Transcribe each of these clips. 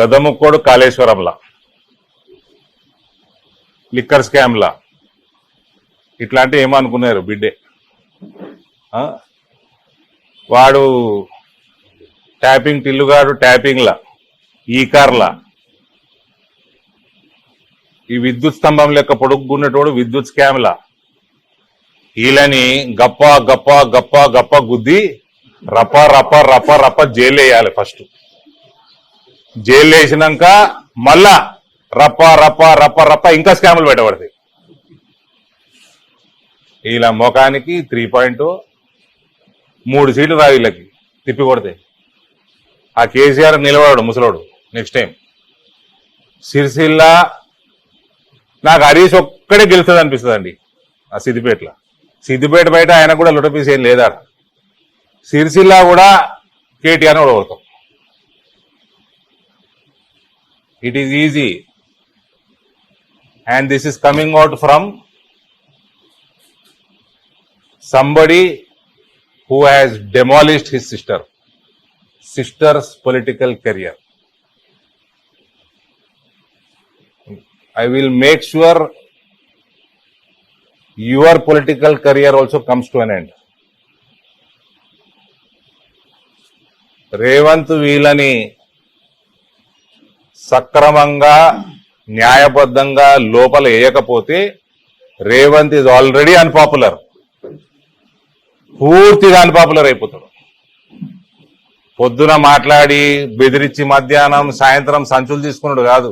గదముక్కోడు కాళేశ్వరంలా. Liquor స్కామ్లా ఇట్లాంటివి ఏమనుకున్నారు బిడ్డే? ఆ? వాడు ట్యాపింగ్ టిల్లుగాడు ట్యాపింగ్లా ఈ కార్లా. ఈ విద్యుత్ స్తంభం లెక్క పొడుగున్నటోడు విద్యుత్ స్కామ్లా వీళ్ళని గప్ప గప్ప గప్ప గప్ప గుద్ది రప రప రప రప జైలు వేయాలి ఫస్ట్. జైలు వేసినాక మళ్ళా రప్ప రప్ప రప్ప రప్ప ఇంకా స్కాములు పెట్టబడతాయి. వీళ్ళ ముఖానికి త్రీ పాయింట్ మూడు సీట్లు రా వీళ్ళకి తిప్పి కొడతాయి ఆ కేసీఆర్ నిలబడాడు ముసలోడు నెక్స్ట్ టైం సిరిసిల్ల నాకు హరీష్ ఒక్కడే గెలుస్తుంది అనిపిస్తుంది అండి ఆ సిద్దిపేటలో. సిద్దిపేట బయట ఆయన కూడా లొటపీస్ ఏం లేదా? సిరిసిల్ల కూడా KTR ఓడగొడతాం it is easy and this is coming out from somebody who has demolished his sister sister's political career i will make sure your political career also comes to an end Revanth వీళ్ళని సక్రమంగా న్యాయబద్ధంగా లోపల వేయకపోతే Revanth is already unpopular పూర్తిగా unpopular అయిపోతాడు. పొద్దున మాట్లాడి బెదిరించి మధ్యాహ్నం సాయంత్రం సంచులు తీసుకున్నాడు కాదు.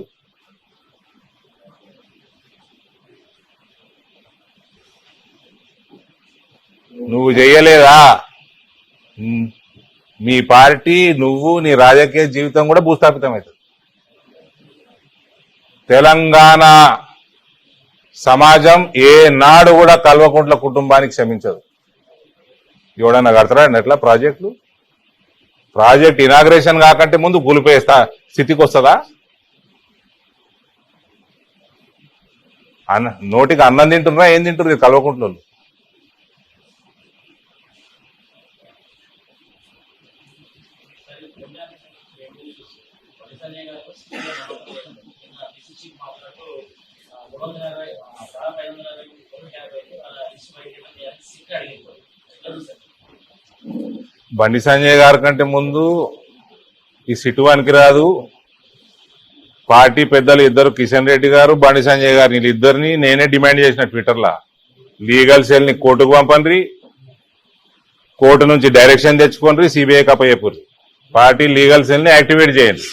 నువ్వు చెయ్యలేదా మీ పార్టీ నువ్వు నీ రాజకీయ జీవితం కూడా భూస్థాపితం అవుతుంది. తెలంగాణ సమాజం ఏ నాడు కూడా కల్వకుంట్ల కుటుంబానికి క్షమించదు. ఎవడన్నా కడతారా ఎట్లా ప్రాజెక్టులు? ప్రాజెక్ట్ ఇనాగ్రేషన్ కాకంటే ముందు కూలిపోయేస్తా స్థితికి వస్తుందా అన్న నోటికి అన్నం తింటున్నారా ఏం తింటున్నారు కల్వకుంట్లో బండి సంజయ్ గారి కంటే ముందు ఈ సిటువానికి రాదు. పార్టీ పెద్దలు ఇద్దరు కిషన్ రెడ్డి గారు బండి సంజయ్ గారు వీళ్ళిద్దరిని నేనే డిమాండ్ చేసిన ట్విట్టర్లో. లీగల్ సెల్ని కోర్టుకు పంపండి కోర్టు నుంచి డైరెక్షన్ తెచ్చుకోండి సిబిఐ కప్పయ్యపూరి పార్టీ లీగల్ సెల్ని యాక్టివేట్ చేయండి.